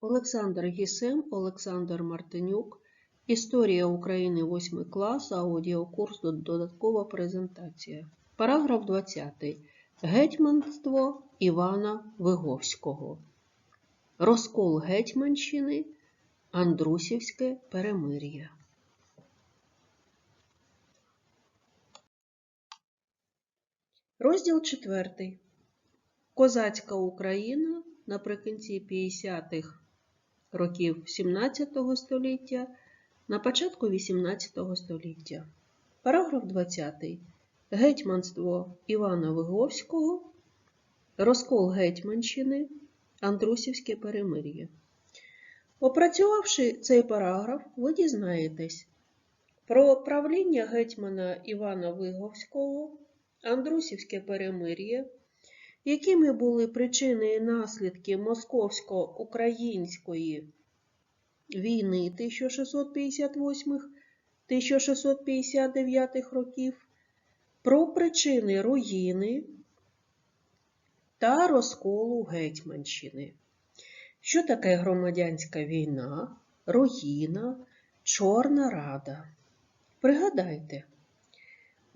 Олександр Гісем, Олександр Мартинюк. Історія України 8 клас, аудіокурс, додаткова презентація. Параграф 20. Гетьманство Івана Виговського. Розкол Гетьманщини. Андрусівське перемир'я. Розділ 4. Козацька Україна наприкінці 50-х років 17 століття, на початку 18 століття. Параграф 20. Гетьманство Івана Виговського. Розкол Гетьманщини. Андрусівське перемир'я. Опрацювавши цей параграф, ви дізнаєтесь про правління гетьмана Івана Виговського, Андрусівське перемир'я, якими були причини і наслідки московсько-української війни 1658-1659 років, про причини руїни та розколу Гетьманщини. Що таке громадянська війна, руїна, Чорна Рада? Пригадайте,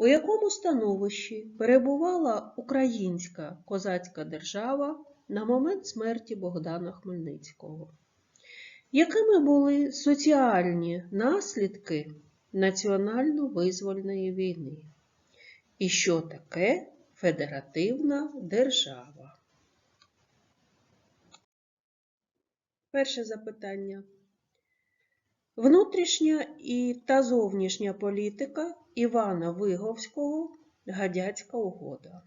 у якому становищі перебувала українська козацька держава на момент смерті Богдана Хмельницького? Якими були соціальні наслідки національно-визвольної війни? І що таке федеративна держава? Перше запитання. Внутрішня і та зовнішня політика Івана Виговського Гадяцька угода.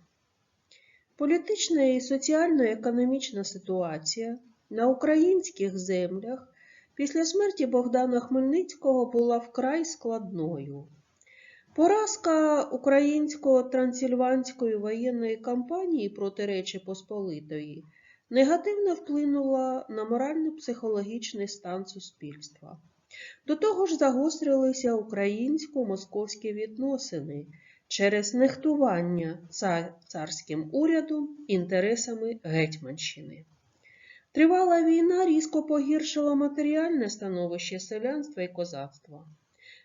Політична і соціально-економічна ситуація на українських землях після смерті Богдана Хмельницького була вкрай складною. Поразка українсько-трансильванської воєнної кампанії проти Речі Посполитої негативно вплинула на морально-психологічний стан суспільства. До того ж загострилися українсько-московські відносини через нехтування царським урядом інтересами Гетьманщини. Тривала війна різко погіршила матеріальне становище селянства і козацтва.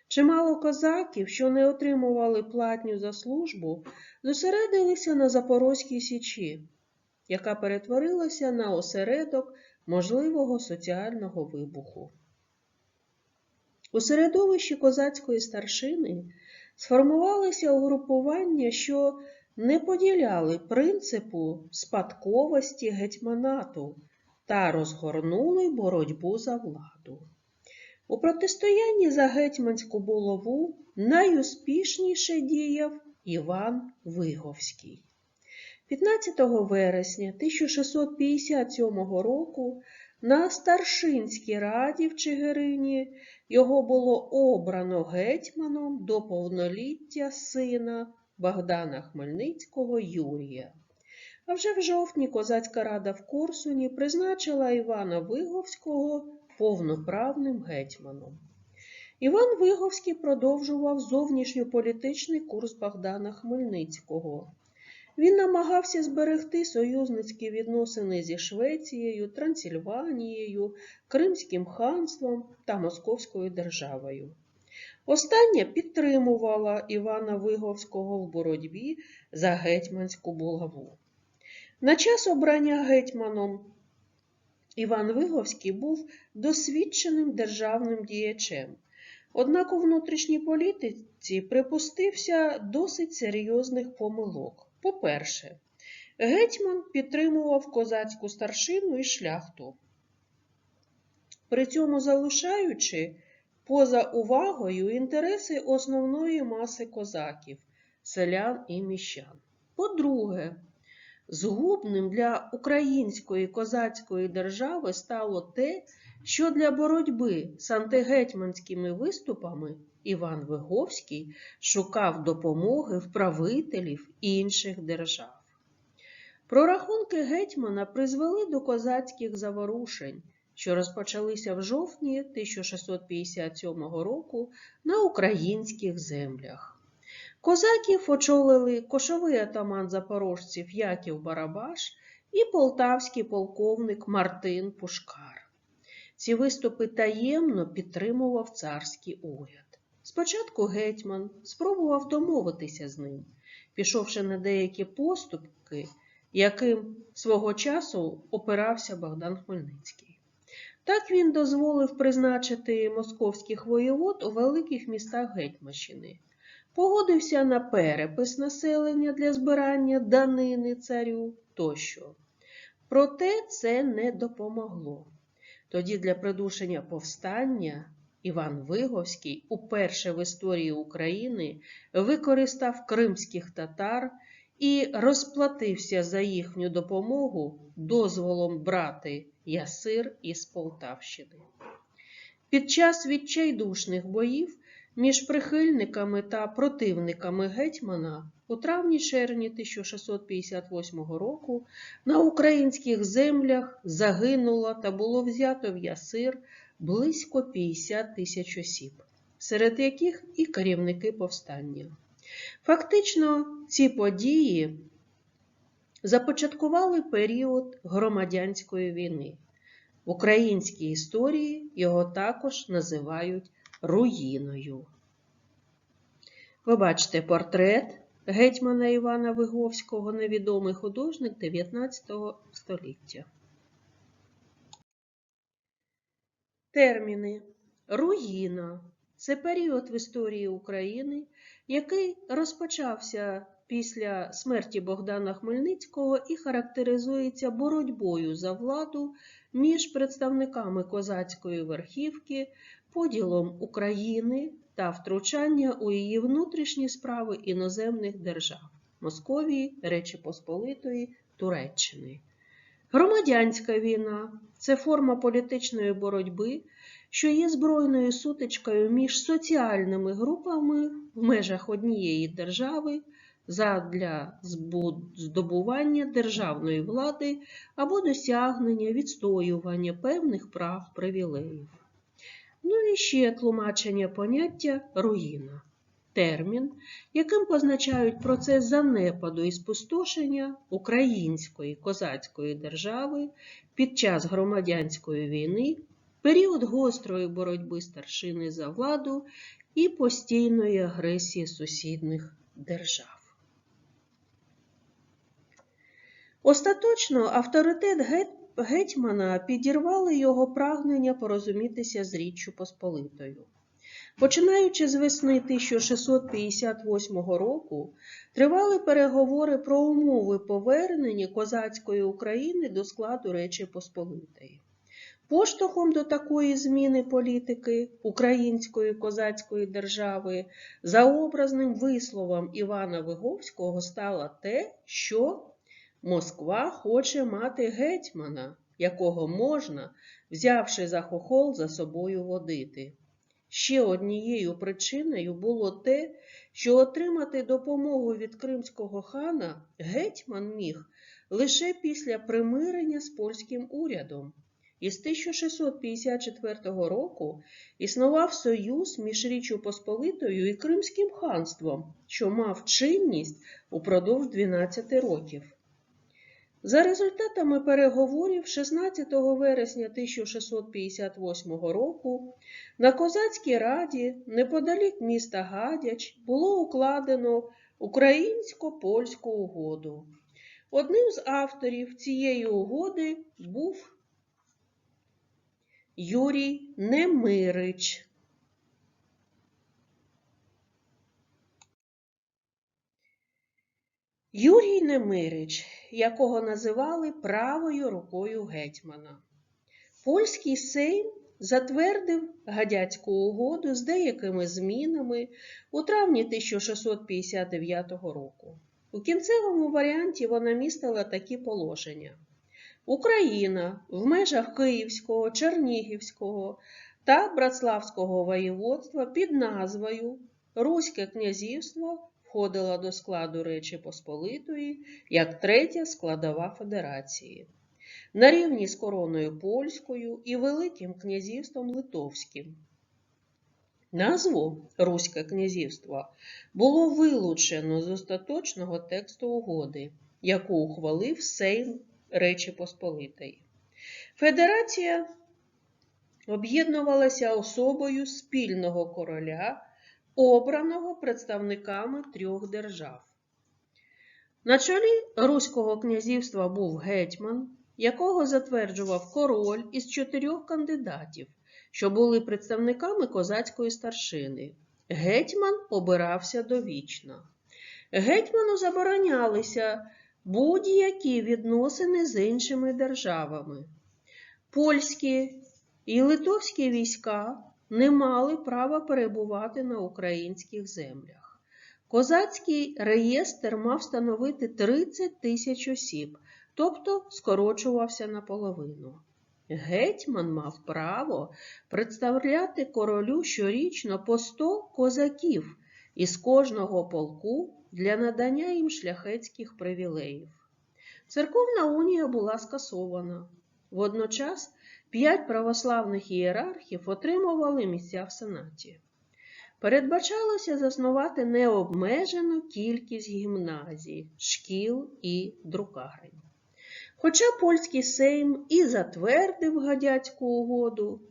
Чимало козаків, що не отримували платню за службу, зосередилися на Запорозькій Січі, яка перетворилася на осередок можливого соціального вибуху. У середовищі козацької старшини сформувалися угрупування, що не поділяли принципу спадковості гетьманату та розгорнули боротьбу за владу. У протистоянні за гетьманську булаву найуспішніше діяв Іван Виговський. 15 вересня 1657 року на старшинській раді в Чигирині його було обрано гетьманом до повноліття сина Богдана Хмельницького Юрія. А вже в жовтні козацька рада в Корсуні призначила Івана Виговського повноправним гетьманом. Іван Виговський продовжував зовнішньополітичний курс Богдана Хмельницького. Він намагався зберегти союзницькі відносини зі Швецією, Трансильванією, Кримським ханством та Московською державою. Остання підтримувала Івана Виговського в боротьбі за гетьманську булаву. На час обрання гетьманом Іван Виговський був досвідченим державним діячем, однак у внутрішній політиці припустився досить серйозних помилок. По-перше, гетьман підтримував козацьку старшину і шляхту, при цьому залишаючи поза увагою інтереси основної маси козаків, селян і міщан. По-друге, згубним для української козацької держави стало те, що для боротьби з антигетьманськими виступами Іван Виговський шукав допомоги в правителів інших держав. Прорахунки гетьмана призвели до козацьких заворушень, що розпочалися в жовтні 1657 року на українських землях. Козаків очолили кошовий атаман запорожців Яків Барабаш і полтавський полковник Мартин Пушкар. Ці виступи таємно підтримував царський уряд. Спочатку гетьман спробував домовитися з ним, пішовши на деякі поступки, яким свого часу опирався Богдан Хмельницький. Так він дозволив призначити московських воєвод у великих містах Гетьманщини, погодився на перепис населення для збирання данини царю тощо. Проте це не допомогло. Тоді для придушення повстання Іван Виговський уперше в історії України використав кримських татар і розплатився за їхню допомогу дозволом брати ясир із Полтавщини. Під час відчайдушних боїв між прихильниками та противниками гетьмана у травні-червні 1658 року на українських землях загинуло та було взято в ясир близько 50 тисяч осіб, серед яких і керівники повстання. Фактично, ці події започаткували період громадянської війни. В українській історії його також називають руїною. Ви портрет гетьмана Івана Виговського, невідомий художник 19 століття. Терміни руїна це період в історії України, який розпочався після смерті Богдана Хмельницького і характеризується боротьбою за владу між представниками козацької верхівки, поділом України та втручання у її внутрішні справи іноземних держав Московії, Речі Посполитої, Туреччини. Громадянська війна це форма політичної боротьби, що є збройною сутичкою між соціальними групами в межах однієї держави задля здобування державної влади або досягнення відстоювання певних прав привілеїв. Ну і ще тлумачення поняття руїна. Термін, яким позначають процес занепаду і спустошення української козацької держави під час громадянської війни, період гострої боротьби старшини за владу і постійної агресії сусідних держав. Остаточно авторитет гетьмана підірвали його прагнення порозумітися з Річчю Посполитою. Починаючи з весни 1658 року, тривали переговори про умови повернення козацької України до складу Речі Посполитої. Поштовхом до такої зміни політики української козацької держави за образним висловом Івана Виговського стало те, що Москва хоче мати гетьмана, якого можна, взявши за хохол, за собою водити. Ще однією причиною було те, що отримати допомогу від кримського хана гетьман міг лише після примирення з польським урядом. Із 1654 року існував союз між Річчю Посполитою і Кримським ханством, що мав чинність упродовж 12 років. За результатами переговорів 16 вересня 1658 року на Козацькій раді неподалік міста Гадяч було укладено українсько-польську угоду. Одним з авторів цієї угоди був Юрій Немирич. Юрій Немирич, якого називали правою рукою гетьмана. Польський сейм затвердив гадяцьку угоду з деякими змінами у травні 1659 року. У кінцевому варіанті вона містила такі положення. Україна в межах Київського, Чернігівського та Братславського воєводства під назвою Руське князівство входила до складу Речі Посполитої як третя складова федерації. На рівні з короною польською і Великим князівством Литовським. Назву Руське князівство було вилучено з остаточного тексту угоди, яку ухвалив Сейм Речі Посполитої. Федерація об'єднувалася особою спільного короля, обраного представниками трьох держав. На чолі Руського князівства був гетьман, якого затверджував король із чотирьох кандидатів, що були представниками козацької старшини. Гетьман обирався довічно. Гетьману заборонялися будь-які відносини з іншими державами. Польські і литовські війська не мали права перебувати на українських землях. Козацький реєстр мав становити 30 тисяч осіб, тобто скорочувався наполовину. Гетьман мав право представляти королю щорічно по 100 козаків із кожного полку для надання їм шляхетських привілеїв. Церковна унія була скасована. Водночас п'ять православних ієрархів отримували місця в Сенаті. Передбачалося заснувати необмежену кількість гімназій, шкіл і друкарень. Хоча польський сейм і затвердив гадяцьку угоду,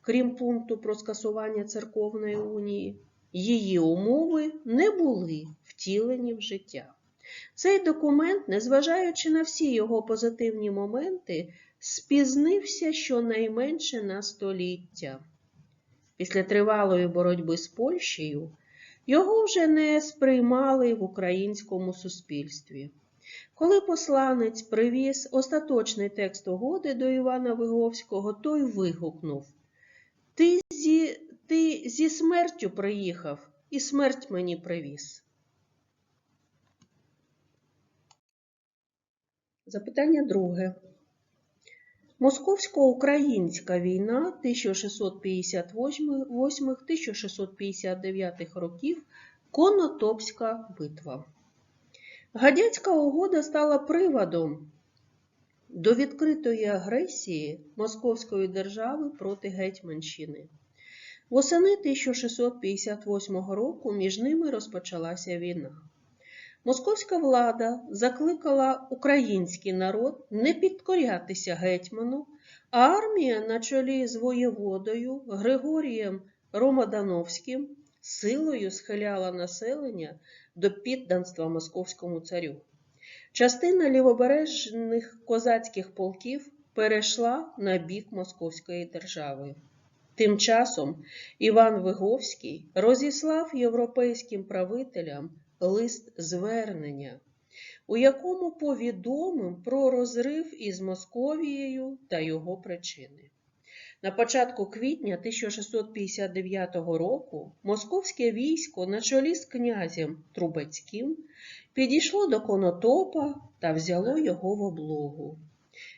крім пункту про скасування церковної унії, її умови не були втілені в життя. Цей документ, незважаючи на всі його позитивні моменти, спізнився щонайменше на століття. Після тривалої боротьби з Польщею його вже не сприймали в українському суспільстві. Коли посланець привіз остаточний текст угоди до Івана Виговського, той вигукнув Ти зі, ти зі смертю приїхав і смерть мені привіз. Запитання друге. Московсько-українська війна 1658-1659 років Конотопська битва. Гадяцька угода стала приводом до відкритої агресії Московської держави проти Гетьманщини. Восени 1658 року між ними розпочалася війна. Московська влада закликала український народ не підкорятися гетьману, а армія на чолі з воєводою Григорієм Ромодановським силою схиляла населення до підданства московському царю. Частина лівобережних козацьких полків перейшла на бік Московської держави. Тим часом Іван Виговський розіслав європейським правителям лист звернення, у якому повідомив про розрив із Московією та його причини. На початку квітня 1659 року московське військо на чолі з князем Трубецьким підійшло до Конотопа та взяло його в облогу.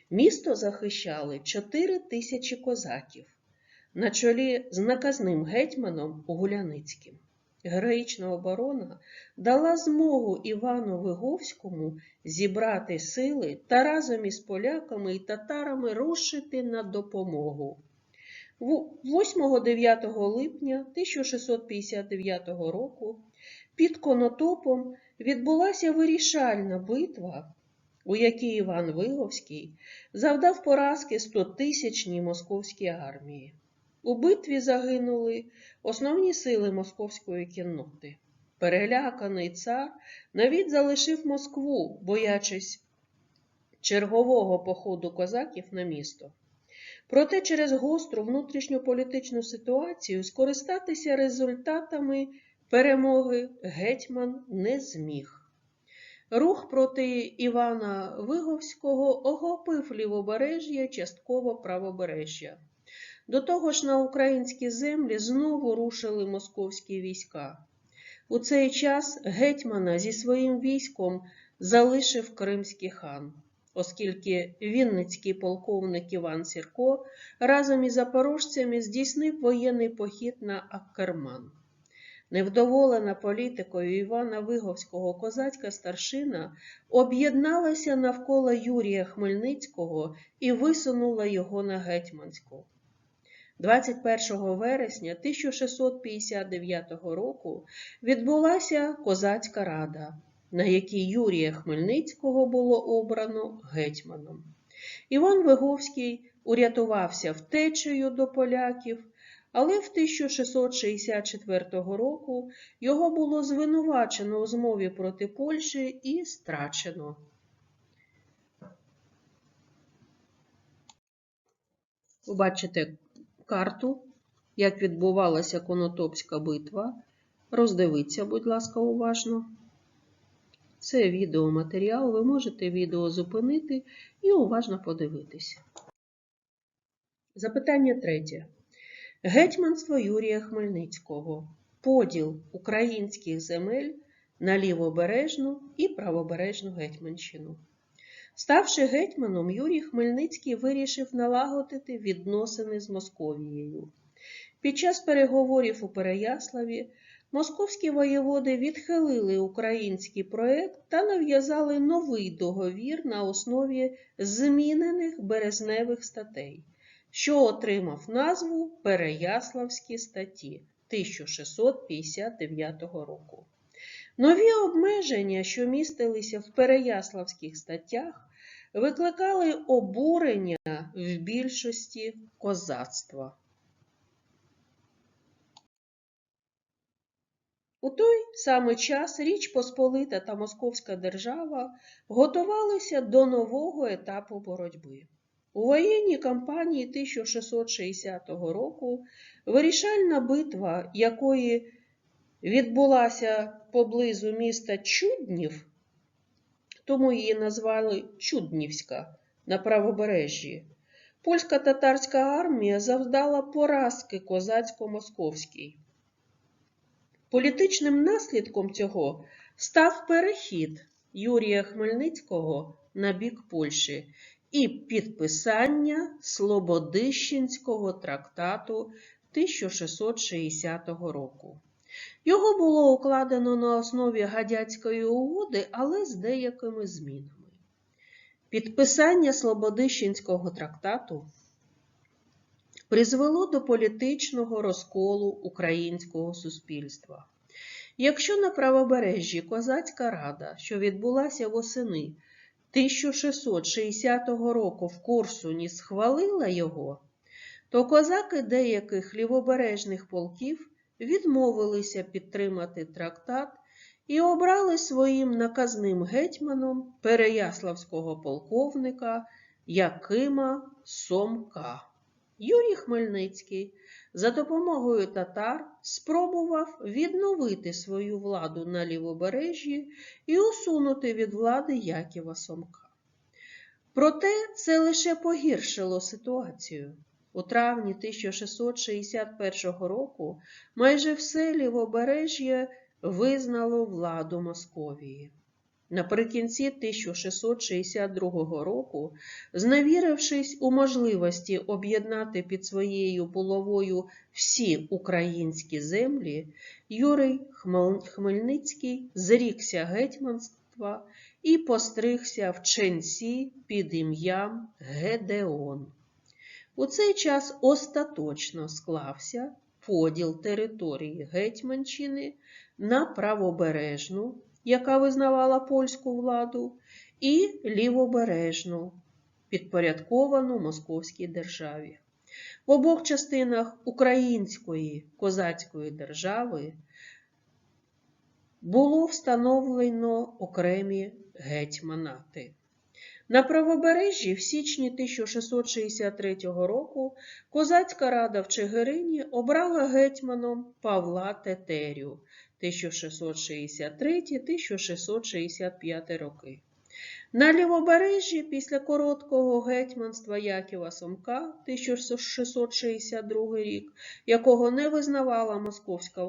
Місто захищали 4 тисячі козаків на чолі з наказним гетьманом Гуляницьким. Героїчна оборона дала змогу Івану Виговському зібрати сили та разом із поляками і татарами рушити на допомогу. 8-9 липня 1659 року під Конотопом відбулася вирішальна битва, у якій Іван Виговський завдав поразки 100-тисячній московській армії. У битві загинули основні сили московської кінноти. Переляканий цар навіть залишив Москву, боячись чергового походу козаків на місто. Проте через гостру внутрішньополітичну ситуацію скористатися результатами перемоги гетьман не зміг. Рух проти Івана Виговського охопив лівобережжя, частково правобережжя. До того ж на українські землі знову рушили московські війська. У цей час гетьмана зі своїм військом залишив кримський хан, оскільки вінницький полковник Іван Сірко разом із запорожцями здійснив воєнний похід на Аккерман. Невдоволена політикою Івана Виговського козацька старшина об'єдналася навколо Юрія Хмельницького і висунула його на Гетьманську. 21 вересня 1659 року відбулася козацька рада, на якій Юрія Хмельницького було обрано гетьманом. Іван Виговський урятувався втечею до поляків, але в 1664 року його було звинувачено у змові проти Польщі і страчено. Ви бачите карту, як відбувалася Конотопська битва. Роздивіться, будь ласка, уважно. Це відеоматеріал, ви можете відео зупинити і уважно подивитися. Запитання третє. Гетьманство Юрія Хмельницького. Поділ українських земель на лівобережну і правобережну Гетьманщину. Ставши гетьманом, Юрій Хмельницький вирішив налагодити відносини з Московією. Під час переговорів у Переяславі московські воєводи відхилили український проект та нав'язали новий договір на основі змінених березневих статей, що отримав назву Переяславські статті 1659 року. Нові обмеження, що містилися в Переяславських статтях, викликали обурення в більшості козацтва. У той самий час Річ Посполита та Московська держава готувалися до нового етапу боротьби. У воєнній кампанії 1660 року вирішальна битва, якої відбулася поблизу міста Чуднів, тому її назвали Чуднівська на правобережжі. Польська татарська армія завдала поразки козацько-московській. Політичним наслідком цього став перехід Юрія Хмельницького на бік Польщі і підписання Слободищенського трактату 1660 року. Його було укладено на основі Гадяцької угоди, але з деякими змінами. Підписання Слободищенського трактату призвело до політичного розколу українського суспільства. Якщо на правобережжі Козацька рада, що відбулася восени 1660 року в Корсуні, схвалила його, то козаки деяких лівобережних полків відмовилися підтримати трактат і обрали своїм наказним гетьманом переяславського полковника Якима Сомка. Юрій Хмельницький за допомогою татар спробував відновити свою владу на лівобережжі і усунути від влади Яківа Сомка. Проте це лише погіршило ситуацію. У травні 1661 року майже все лівобережжя визнало владу Московії. Наприкінці 1662 року, зневірившись у можливості об'єднати під своєю булавою всі українські землі, Юрій Хмельницький зрікся гетьманства і постригся в ченці під ім'ям Гедеон. У цей час остаточно склався поділ території Гетьманщини на правобережну, яка визнавала польську владу, і лівобережну, підпорядковану Московській державі. В обох частинах української козацької держави було встановлено окремі гетьманати. На правобережжі в січні 1663 року Козацька рада в Чигирині обрала гетьманом Павла Тетерю 1663-1665 роки. На лівобережжі після короткого гетьманства Яківа Сомка 1662 рік, якого не визнавала московська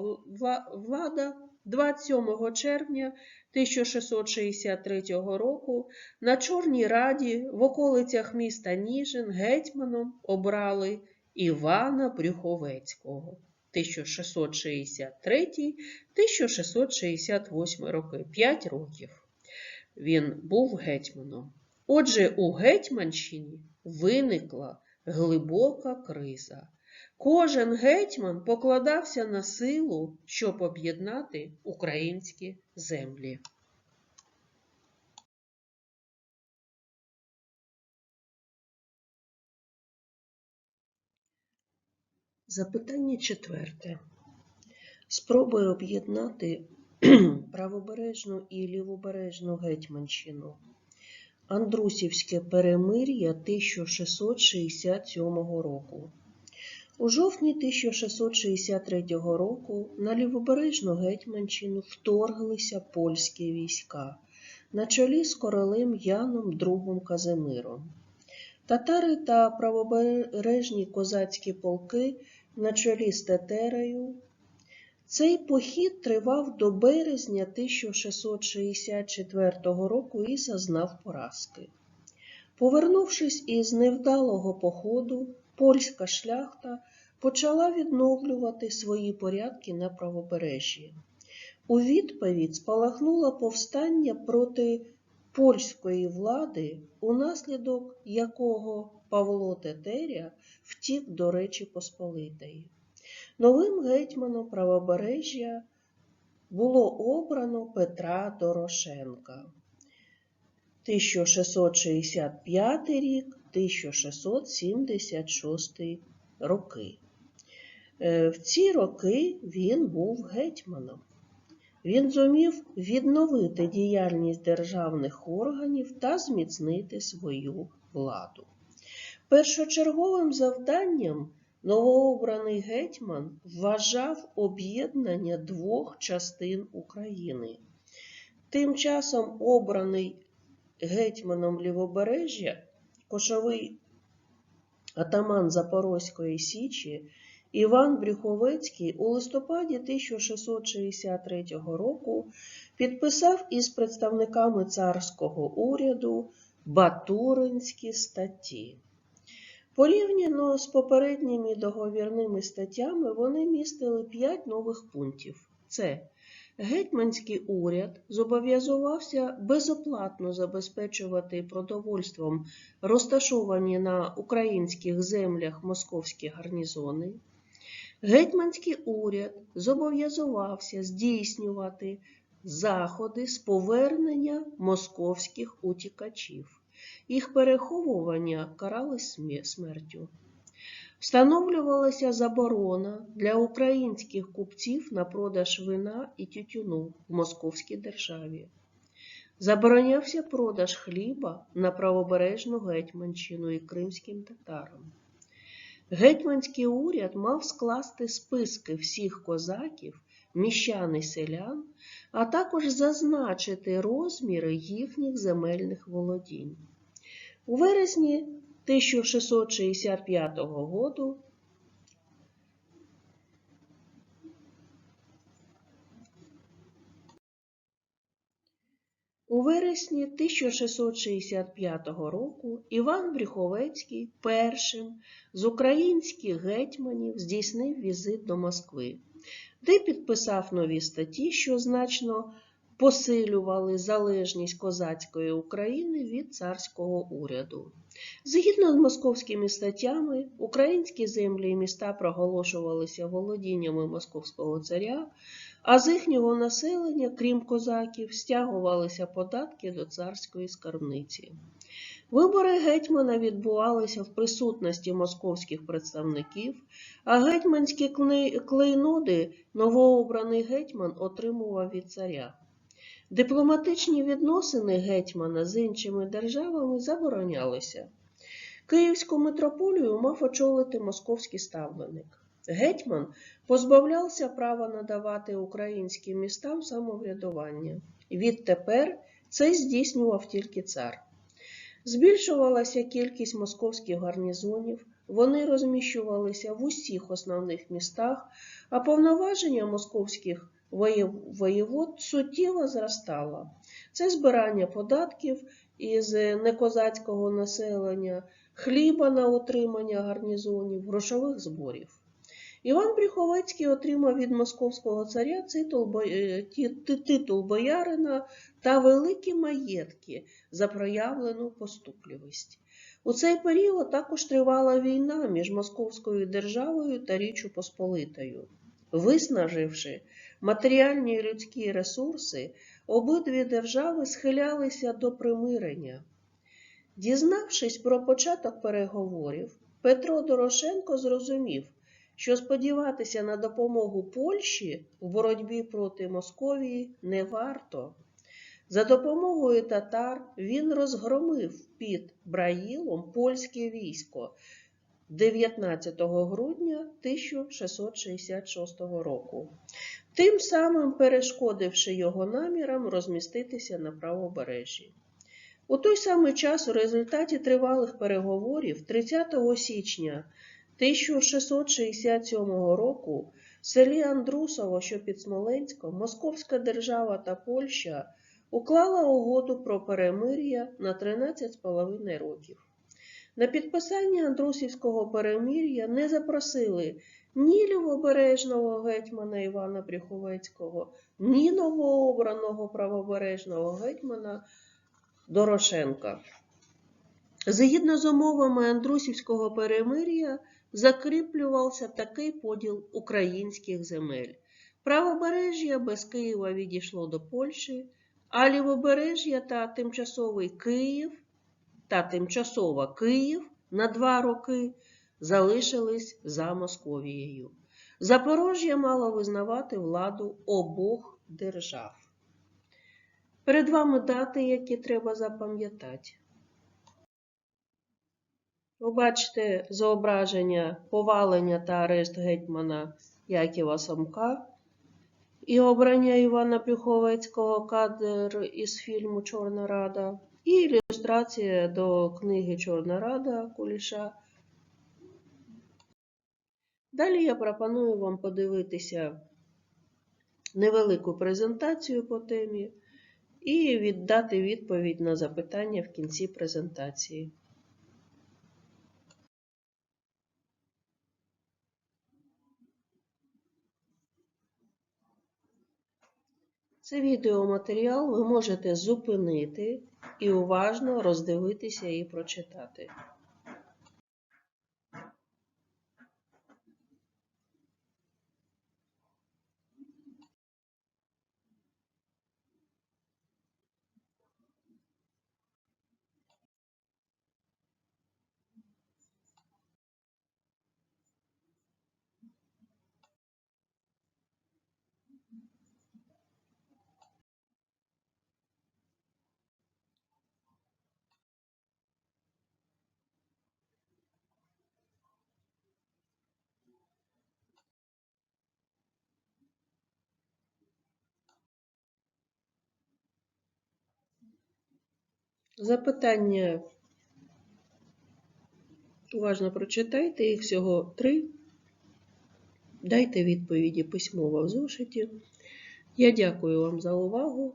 влада, 27 червня 1663 року на Чорній Раді в околицях міста Ніжин гетьманом обрали Івана Брюховецького 1663-1668 роки 5 років. Він був гетьманом. Отже, у Гетьманщині виникла глибока криза. Кожен гетьман покладався на силу, щоб об'єднати українські землі. Запитання четверте. Спробуй об'єднати правобережну і лівобережну гетьманщину. Андрусівське перемир'я 1667 року. У жовтні 1663 року на лівобережну гетьманщину вторглися польські війська на чолі з королем Яном II Казимиром. Татари та правобережні козацькі полки на чолі з Тетерею. Цей похід тривав до березня 1664 року і зазнав поразки. Повернувшись із невдалого походу, польська шляхта почала відновлювати свої порядки на правобережжі. У відповідь спалахнуло повстання проти польської влади, унаслідок якого Павло Тетеря втік до Речі Посполитої. Новим гетьманом правобережжя було обрано Петра Дорошенка. 1665 рік, 1676 роки. Е, В ці роки він був гетьманом. Він зумів відновити діяльність державних органів та зміцнити свою владу. Першочерговим завданням новообраний гетьман вважав об'єднання двох частин України. Тим часом обраний гетьманом Лівобережжя кошовий атаман Запорозької Січі Іван Брюховецький у листопаді 1663 року підписав із представниками царського уряду Батуринські статті. Порівняно з попередніми договірними статтями вони містили п'ять нових пунктів. Це Гетьманський уряд зобов'язувався безоплатно забезпечувати продовольством розташовані на українських землях московські гарнізони. Гетьманський уряд зобов'язувався здійснювати заходи з повернення московських утікачів. Їх переховування карали смертю. Встановлювалася заборона для українських купців на продаж вина і тютюну в Московській державі. Заборонявся продаж хліба на правобережну Гетьманщину і кримським татарам. Гетьманський уряд мав скласти списки всіх козаків, міщан і селян, а також зазначити розміри їхніх земельних володінь. У вересні 1665 року У вересні 1665 року Іван Брюховецький першим з українських гетьманів здійснив візит до Москви, де підписав нові статті, що значно посилювали залежність козацької України від царського уряду. Згідно з московськими статтями, українські землі і міста проголошувалися володіннями московського царя, а з їхнього населення, крім козаків, стягувалися податки до царської скарбниці. Вибори гетьмана відбувалися в присутності московських представників, а гетьманські клейноди новообраний гетьман отримував від царя. Дипломатичні відносини гетьмана з іншими державами заборонялися. Київську митрополію мав очолити московський ставленик. Гетьман позбавлявся права надавати українським містам самоврядування. Відтепер це здійснював тільки цар. Збільшувалася кількість московських гарнізонів, вони розміщувалися в усіх основних містах, а повноваження московських воєвод суттєво зростало. Це збирання податків із некозацького населення, хліба на утримання гарнізонів, грошових зборів. Іван Брюховецький отримав від московського царя титул боярина та великі маєтки за проявлену поступливість. У цей період також тривала війна між Московською державою та Річчю Посполитою. Виснаживши матеріальні і людські ресурси, обидві держави схилялися до примирення. Дізнавшись про початок переговорів, Петро Дорошенко зрозумів, що сподіватися на допомогу Польщі у боротьбі проти Московії не варто. За допомогою татар він розгромив під Браїлом польське військо 19 грудня 1666 року, тим самим перешкодивши його намірам розміститися на правобережжі. У той самий час у результаті тривалих переговорів 30 січня 1667 року в селі Андрусово, що під Смоленськом, Московська держава та Польща уклала угоду про перемир'я на 13,5 років. На підписання Андрусівського перемир'я не запросили ні лівобережного гетьмана Івана Брюховецького, ні новообраного правобережного гетьмана Дорошенка. Згідно з умовами Андрусівського перемир'я закріплювався такий поділ українських земель. Правобережжя без Києва відійшло до Польщі, а лівобережжя та тимчасовий Київ та тимчасова Київ на два роки залишились за Московією. Запорожжя мало визнавати владу обох держав. Перед вами дати, які треба запам'ятати. Ви бачите зображення повалення та арешт гетьмана Яківа Самка і обрання Івана Плюховецького кадр із фільму Чорна Рада, і ілюстрація до книги Чорна Рада Куліша. Далі я пропоную вам подивитися невелику презентацію по темі і віддати відповідь на запитання в кінці презентації. Це відеоматеріал ви можете зупинити і уважно роздивитися і прочитати. Запитання уважно прочитайте, їх всього три. Дайте відповіді письмово в зошиті. Я дякую вам за увагу.